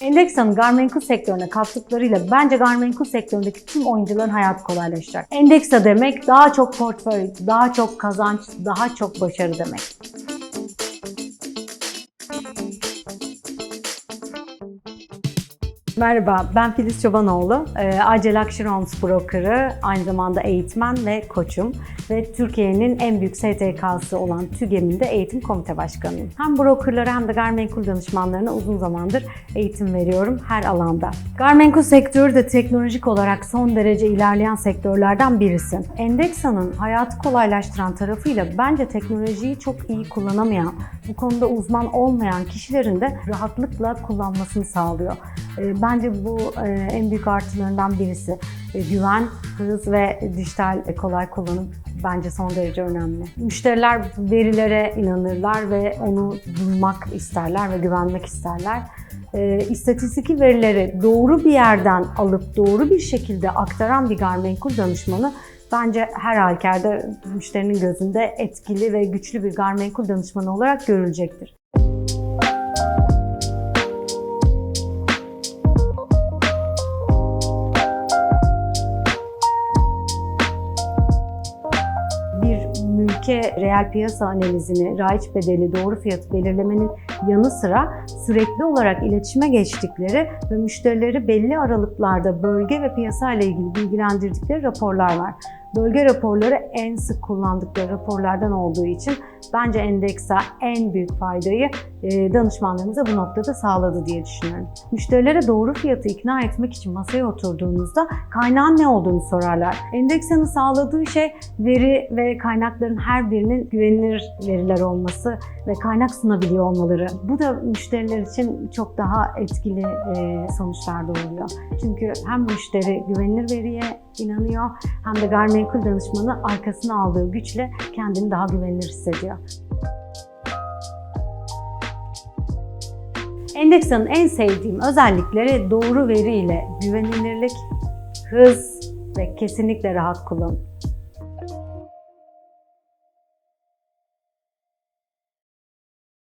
Endeksa'nın gayrimenkul sektörüne kattıklarıyla bence gayrimenkul sektöründeki tüm oyuncuların hayatı kolaylaşacak. Endeksa demek daha çok portföy, daha çok kazanç, daha çok başarı demek. Merhaba, ben Filiz Çobanoğlu. Ee, Acel Luxury Homes Broker'ı, aynı zamanda eğitmen ve koçum. Ve Türkiye'nin en büyük STK'sı olan TÜGEM'in de eğitim komite başkanıyım. Hem brokerlara hem de gayrimenkul danışmanlarına uzun zamandır eğitim veriyorum her alanda. Gayrimenkul sektörü de teknolojik olarak son derece ilerleyen sektörlerden birisi. Endeksa'nın hayatı kolaylaştıran tarafıyla bence teknolojiyi çok iyi kullanamayan, bu konuda uzman olmayan kişilerin de rahatlıkla kullanmasını sağlıyor. Bence bu e, en büyük artılarından birisi. E, Güven, hız ve dijital e, kolay kullanım bence son derece önemli. Müşteriler verilere inanırlar ve onu bulmak isterler ve güvenmek isterler. E, istatistik verileri doğru bir yerden alıp doğru bir şekilde aktaran bir gayrimenkul danışmanı bence her halükarda müşterinin gözünde etkili ve güçlü bir gayrimenkul danışmanı olarak görülecektir. Bir mülke reel piyasa analizini, raiç bedeli, doğru fiyatı belirlemenin yanı sıra sürekli olarak iletişime geçtikleri ve müşterileri belli aralıklarda bölge ve piyasa ile ilgili bilgilendirdikleri raporlar var. Bölge raporları en sık kullandıkları raporlardan olduğu için bence Endeksa en büyük faydayı e, danışmanlarımıza bu noktada sağladı diye düşünüyorum. Müşterilere doğru fiyatı ikna etmek için masaya oturduğunuzda kaynağın ne olduğunu sorarlar. Endeksa'nın sağladığı şey veri ve kaynakların her birinin güvenilir veriler olması ve kaynak sunabiliyor olmaları. Bu da müşteriler için çok daha etkili e, sonuçlar doğuruyor. Çünkü hem müşteri güvenilir veriye inanıyor hem de gayrimenkul danışmanı arkasına aldığı güçle kendini daha güvenilir hissediyor. Endeksa'nın en sevdiğim özellikleri doğru veri ile güvenilirlik, hız ve kesinlikle rahat kullanım.